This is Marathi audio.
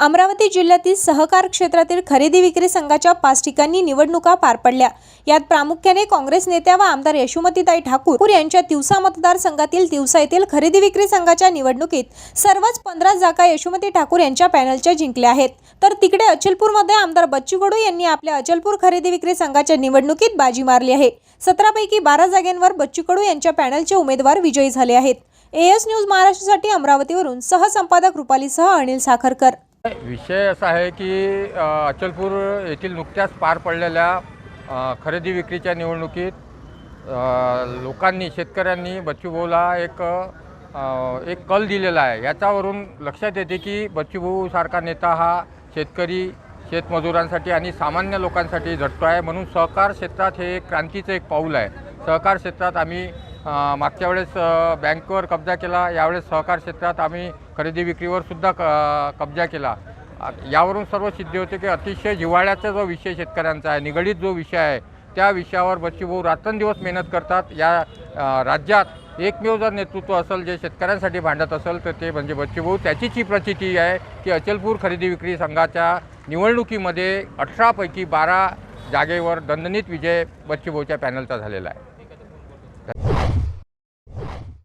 अमरावती जिल्ह्यातील सहकार क्षेत्रातील खरेदी विक्री संघाच्या पाच ठिकाणी निवडणुका पार पडल्या. यात प्रामुख्याने काँग्रेस नेत्या व आमदार यशोमतीताई ठाकूर यांच्या तिवसा मतदारसंघातील तिवसा येथील खरेदी विक्री संघाच्या निवडणुकीत सर्वच पंधरा जागा यशोमती ठाकूर यांच्या पॅनलच्या जिंकल्या आहेत. तर तिकडे अचलपूरमध्ये आमदार बच्चू कडू यांनी आपल्या अचलपूर खरेदी विक्री संघाच्या निवडणुकीत बाजी मारली आहे. सतरापैकी बारा जागेंवर बच्चू कडू यांच्या पॅनलचे उमेदवार विजयी झाले आहेत. एएस न्यूज महाराष्ट्रासाठी अमरावतीवरून सहसंपादक रुपालीसह अनिल साखरकर. विषय असा आहे की अचलपूर येथील नुकत्याच पार पडलेल्या खरेदी विक्रीच्या निवडणुकीत लोकांनी शेतकऱ्यांनी बच्चूभाऊला एक एक कल दिलेला आहे. याच्यावरून लक्षात येते की बच्चूभाऊसारखा नेता हा शेतकरी शेतमजुरांसाठी आणि सामान्य लोकांसाठी झटतो आहे. म्हणून सहकार क्षेत्रात हे एक क्रांतीचं एक पाऊल आहे. सहकार क्षेत्रात आम्ही मागच्या वेळेस बँकवर कब्जा केला. यावेळेस सहकार क्षेत्रात आम्ही खरेदी विक्रीवर सुद्धा क कब्जा केला. यावरून सर्व सिद्धी होते की अतिशय जिव्हाळ्याचा जो विषय शेतकऱ्यांचा आहे निगडीत जो विषय आहे त्या विषयावर बच्चूभाऊ रात्रंदिवस मेहनत करतात. या राज्यात एकमेव जर नेतृत्व असेल जे शेतकऱ्यांसाठी भांडत असेल तर ते म्हणजे बच्चूभाऊ त्याचीच ही प्रचिती आहे की अचलपूर खरेदी विक्री संघाच्या निवडणुकीमध्ये अठरापैकी बारा जागेवर दणदणीत विजय बच्चूभाऊच्या पॅनलचा झालेला आहे.